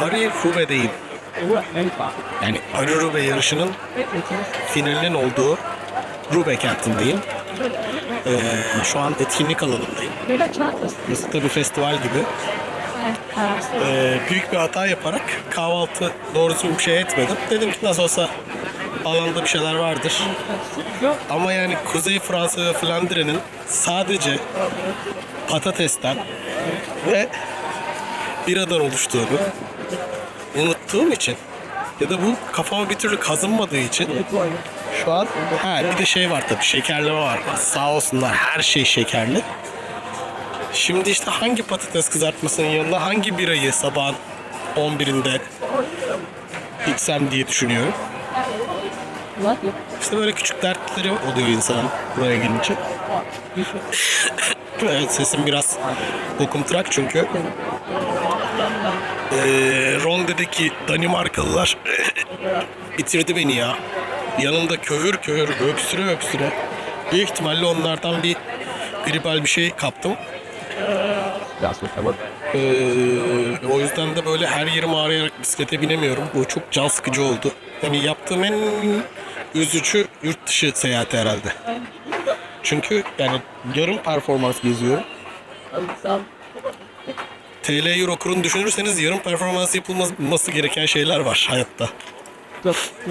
Paris Roubaix'deyim. Yani Paris Roubaix yarışının finalinin olduğu Roubaix kentindeyim. Ee, şu an etkinlik alanındayım. Burası tabii festival gibi. Ee, büyük bir hata yaparak kahvaltı doğrusu bir şey etmedim. Dedim ki nasıl olsa alanda bir şeyler vardır. Ama yani Kuzey Fransa ve Flandre'nin sadece patatesten ve biradan oluştuğunu unuttuğum için ya da bu kafama bir türlü kazınmadığı için şu an ha bir de şey var tabii şekerleme var. Sağ olsunlar her şey şekerli. Şimdi işte hangi patates kızartmasının yanına hangi birayı sabahın 11'inde içsem diye düşünüyorum. İşte böyle küçük dertleri oluyor insanın buraya gelince. evet sesim biraz dokumturak çünkü. Ee, Ronde'deki Danimarkalılar bitirdi beni ya. Yanımda köhür köhür öksüre öksüre. Büyük ihtimalle onlardan bir gribal bir şey kaptım. Ee, o yüzden de böyle her yerim ağrıyarak bisiklete binemiyorum. Bu çok can sıkıcı oldu. Yani yaptığım en üzücü yurt dışı seyahati herhalde. Çünkü yani yarım performans geziyorum. TL Euro kurunu düşünürseniz yarım performans yapılması gereken şeyler var hayatta.